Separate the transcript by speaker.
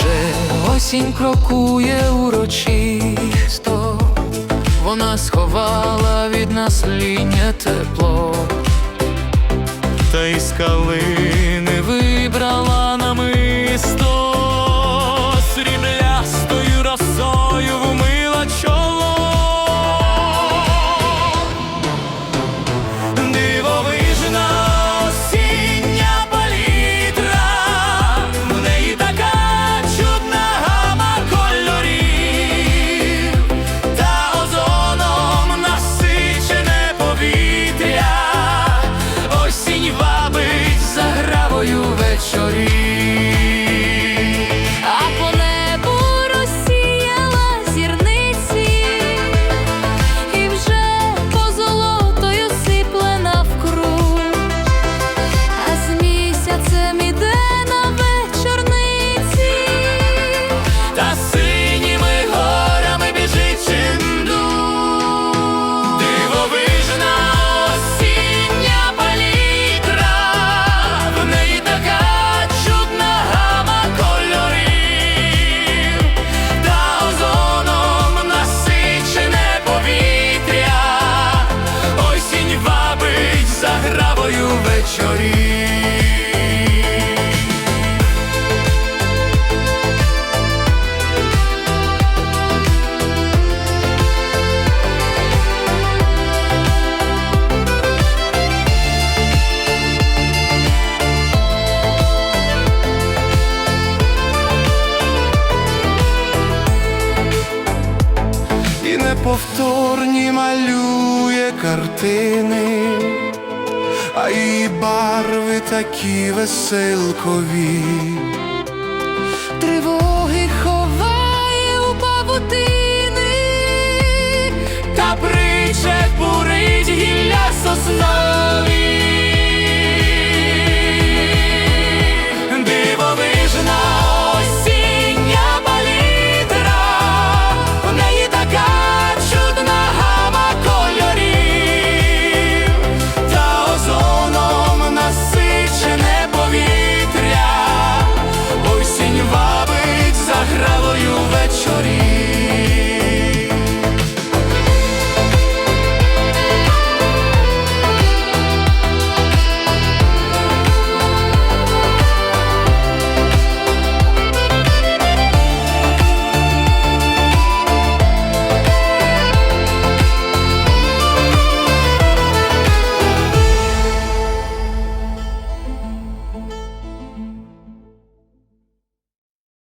Speaker 1: вже осінь крокує урочисто, вона сховала від нас лінє тепло,
Speaker 2: та із калини
Speaker 1: вибрала. вечорів.
Speaker 3: Повторні малює картини а її барви такі веселкові.